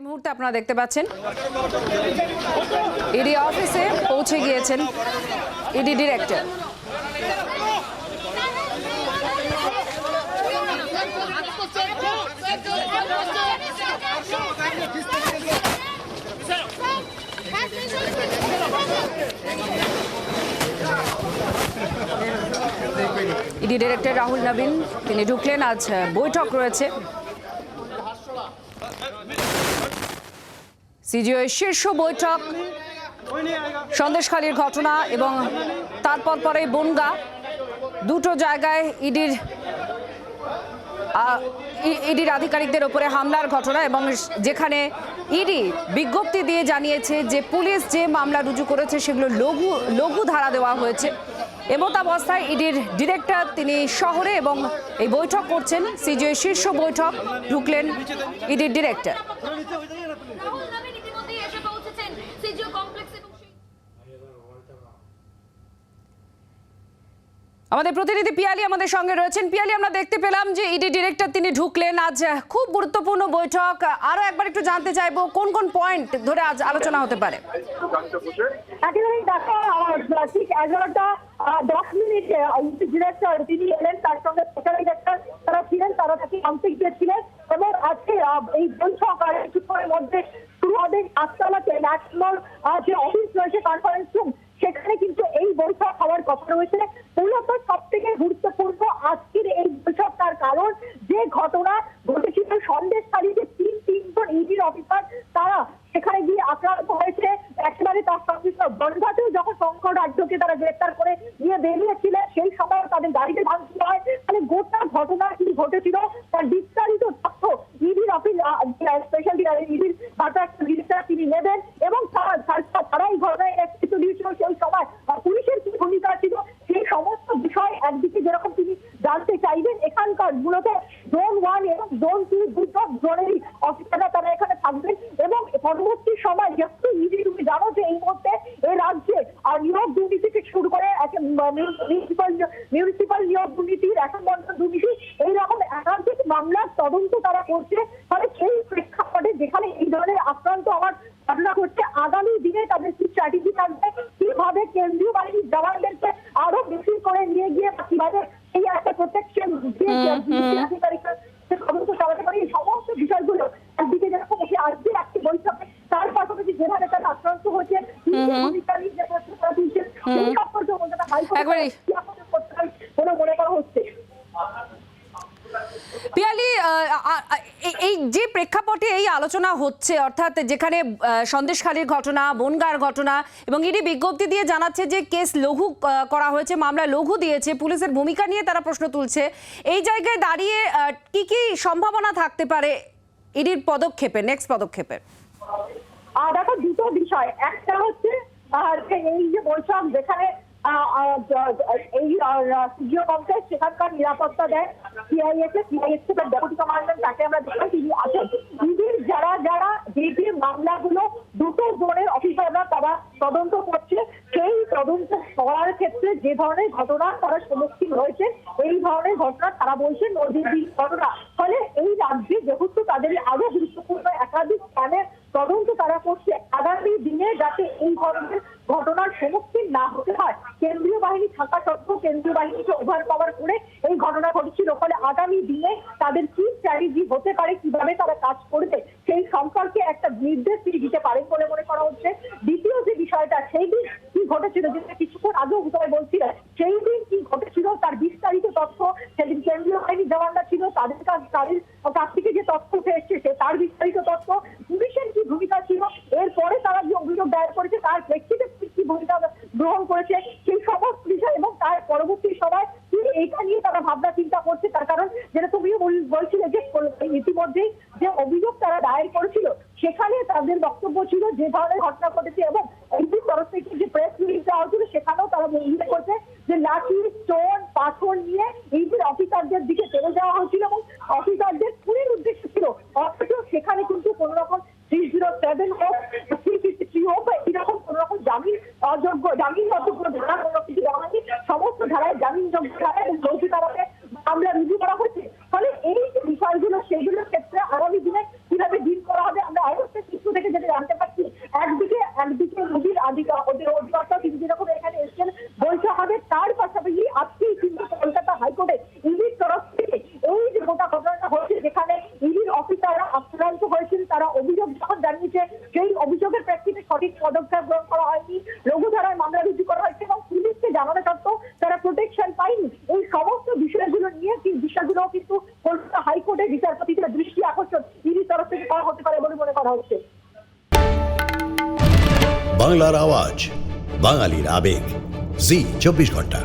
এই মুহূর্তে আপনারা দেখতে পাচ্ছেন ইডি অফিসে পৌঁছে গিয়েছেন ED director ED director Rahul নবীন, তিনি ঢুকলেন। আজ বৈঠক রয়েছে। সিজিও শীর্ষ বৈঠক, সন্দেশখালীর ঘটনা এবং তারপর পরে বনগা। দুটো জায়গায় ইডির ইডির আধিকারিকদের ওপরে হামলার ঘটনা এবং যেখানে ইডি বিজ্ঞপ্তি দিয়ে জানিয়েছে যে পুলিশ যে মামলা রুজু করেছে সেগুলো লঘু লঘু ধারা দেওয়া হয়েছে। এমত অবস্থায় ইডির ডিরেক্টর তিনি শহরে এবং এই বৈঠক করছেন। সিজিও শীর্ষ বৈঠক ঢুকলেন ইডির ডিরেক্টর রাহুল নবীন ইতিমধ্যেই এসে পৌঁছেছেন সিজিও কমপ্লেক্স এবং সেই আমাদের প্রতিনিধি পিয়ালি আমাদের সঙ্গে রয়েছেন। পিয়ালি, আমরা দেখতে পেলাম যে ইডি ডিরেক্টর তিনি ঢুকলেন। আজ খুব গুরুত্বপূর্ণ বৈঠক। আরও একবার একটু জানতে চাইব, কোন কোন পয়েন্ট ধরে আজ আলোচনা হতে পারে? দশ মিনিটে ডিরেক্টর তিনি এলেন, তার সঙ্গে স্পেশাল ডিরেক্টর তারা ছিলেন, তারা তাকে আনতে গিয়েছিলেন এবং আজকে এই বৈঠক আর কিছুক্ষণের মধ্যে শুরু হবে আটতলাতে ন্যাশনাল যে অফিস রয়েছে কনফারেন্স রুম সেখানে কিন্তু এই বৈঠক হওয়ার কথা রয়েছে মূলত সব থেকে গুরুত্বপূর্ণ আজকের এই বৈঠক তার কারণ যে ঘটনা ঘটেছিল সন্দেশকারীতে তিন তিনজন ইডির অফিসার তারা সেখানে গিয়ে আক্রান্ত হয়েছে। একেবারে তার সঙ্গে যখন শঙ্কর রাজ্যকে তারা গ্রেপ্তার করে নিয়ে বেরিয়েছিলেন সেই সময় তাদের গাড়িতে ভাঙচুর হয়। মানে গোটা ঘটনা কি ঘটেছিল তার বিস্তারিত তথ্য ইডির অফিস স্পেশাল ইডির ভারপ্রাপ্ত তিনি নেবেন এবং তারা তারা- তারা এই ঘটনায় নেতৃত্ব দিয়েছিল। সেই সময় পুলিশের কি ভূমিকা ছিল সেই সমস্ত বিষয় একদিকে যেরকম তিনি জানতে চাইবেন, এখানকার মূলত জোন ওয়ান এবং জোন টু দুটো জোনেরই অফিসাররা তারা এখানে থাকবেন এবং পরবর্তী সময় যেহেতু ইডি তুমি জানো যে এই মুহূর্তে এই রাজ্যে আর নিয়োগ দুর্নীতি থেকে শুরু করে মিউনিসিপাল মিউনিসিপাল নিয়োগ দুর্নীতির এখন বন্ধন দুর্নীতি এইরকম একাধিক মামলার তদন্ত তারা করছে। ফলে সেই প্রেক্ষাপটে যেখানে এই ধরনের আক্রান্ত আমার ঘটনা ঘটছে আগামী দিনে তাদের কি স্ট্র্যাটেজি থাকবে? কীভাবে কেন্দ্রীয় বাহিনীর জওয়ানদেরকে আরও বেশি করে নিয়ে গিয়ে কীভাবে এই একটা প্রোটেকশন আধিকারিকরা তদন্ত চালাতে পারে এই সমস্ত বিষয়গুলো একদিকে যেরকম আজকে একটি বৈঠকে তার পাশাপাশি যেভাবে তারা আক্রান্ত হচ্ছে কি কি ভূমিকা নিয়ে যে প্রশ্ন তারা তুলছে সেই সম্পর্কে কলকাতা হাইকোর্টে একবারেই। কি আপনাদের করতে বলে মনে করা হচ্ছে? পিয়ালি এই- যে প্রেক্ষাপটে এই আলোচনা হচ্ছে অর্থাৎ যেখানে সন্দেশখালীর ঘটনা বনগার ঘটনা এবং ইডি বিজ্ঞপ্তি দিয়ে জানাচ্ছে যে কেস লঘু করা হয়েছে মামলা লঘু দিয়েছে পুলিশের ভূমিকা নিয়ে তারা প্রশ্ন তুলছে। এই জায়গায় দাঁড়িয়ে কি কি সম্ভাবনা থাকতে পারে ইডির পদক্ষেপে নেক্সট পদক্ষেপের আর দেখো দুটো বিষয়। একটা হচ্ছে আর এই যে বৈঠক যেখানে এই সিজিও কমপ্লেক্স সেখানকার নিরাপত্তা দেয় সিআইএসএ সিআইএসএ এর ডেপুটি কমান্ডার তাকে আমরা দেখলাম তিনি আছেন। ইডির যারা যারা যে যে মামলাগুলো দুটো জোনের অফিসাররা তারা তদন্ত করছে, সেই তদন্ত করার ক্ষেত্রে যে ধরনের ঘটনা তারা সম্মুখীন হয়েছে, এই ধরনের ঘটনা তারা বলছেন নদীর ঘটনা। ফলে এই রাজ্যে যেহেতু তাদের আরও গুরুত্বপূর্ণ একাধিক স্থানে তদন্ত তারা করছে দিনে যাতে এই ধরনের ঘটনার সম্মুখীন না হতে হয়। কেন্দ্রীয় বাহিনী থাকা সত্ত্বেও কেন্দ্রীয় বাহিনীকে ওভার পাওয়ার করে এই ঘটনা ঘটেছিল। ফলে আগামী দিনে তাদের কি স্ট্র্যাটেজি হতে পারে, কীভাবে তারা কাজ করবে, সেই সম্পর্কে একটা নির্দেশ তিনি দিতে পারেন বলে মনে করা হচ্ছে। দ্বিতীয় যে বিষয়টা, সেই দিন কি ঘটেছিল, যেটা কিছুক্ষণ আগেও উদয় বলছিলেন, সেই দিন কি ঘটেছিল, তার বিস্তারিত তথ্য সেদিন কেন্দ্রীয় বাহিনী জওয়ানরা ছিল, তাদের কাছ তাদের কাছ থেকে যে তথ্য এসছে, সে তার বিস্তারিত তথ্য পুলিশের কি ভূমিকা ছিল এরপরে তারা যে অভিযোগ দায়ের করেছে তার প্রেক্ষিতে পুলিশ কি ভূমিকা গ্রহণ করেছে সেই সমস্ত বিষয় এবং তার পরবর্তী সময় কি এইটা নিয়ে তারা ভাবনা চিন্তা করছে তার কারণ যেটা তুমিও বল- বলছিলে যে, ইতিমধ্যেই যে অভিযোগ তারা দায়ের করেছিল, সেখানে তাদের বক্তব্য ছিল যে ধরনের ঘটনা ঘটেছে এবং এইটির তরফ থেকে যে প্রেস রিলিজ দেওয়া হয়েছিল, সেখানেও তারা উল্লেখ করছে যে লাঠি, স্টোন, পাথর নিয়ে এইটির অফিসারদের দিকে টেনে দেওয়া হয়েছিল এবং অফিসারদের খুনের উদ্দেশ্য ছিল। অথচ সেখানে কিন্তু কোন রকম থ্রি জিরো সেভেন হোক থ্রি ফিফটি থ্রি হোক বা এরকম কোন রকম জামিন, অযোগ্য, জামিন মতো কোনো ধারা কোনো কিছু দেওয়া হয়নি সমস্ত ধারায় জামিনযোগ্য ধারায় এবং যৌথ ধারাতে মামলা রুজু করা হয়েছে ফলে এই যে বিষয়গুলো সেগুলোর ক্ষেত্রে আগামী দিনে কীভাবে ডিল করা হবে আমরা অবশ্যই থেকে যেটা জানতে পারছি একদিকে একদিকে নদীর আধিকা ওদের অধিকর্তা তিনি যেরকম এখানে এসেছেন বৈঠক হবে তার পাশাপাশি আজকেই কিন্তু কলকাতা হাইকোর্টে ইডির তরফ থেকে এই যে গোটা ঘটনাটা হচ্ছে যেখানে ইডির অফিসাররা আক্রান্ত হয়েছেন তারা অভিযোগ যখন জানিয়েছে সেই অভিযোগের প্রেক্ষিতে পদক্ষেপ গ্রহণ করা হয়নি। লঘু ধারায় মামলা রুজু করা হয়েছে এবং পুলিশকে জানানো সত্ত্বেও তারা প্রোটেকশন পায়নি। এই সমস্ত বিষয়গুলো নিয়ে কি বিষয়গুলো কিন্তু কলকাতা হাইকোর্টে বিচারপতিদের দৃষ্টি আকর্ষণ। তিনি তরফ থেকে করা হতে পারে বলে মনে করা হচ্ছে। বাংলার আওয়াজ, বাঙালির আবেগ। জি, চব্বিশ ঘণ্টা।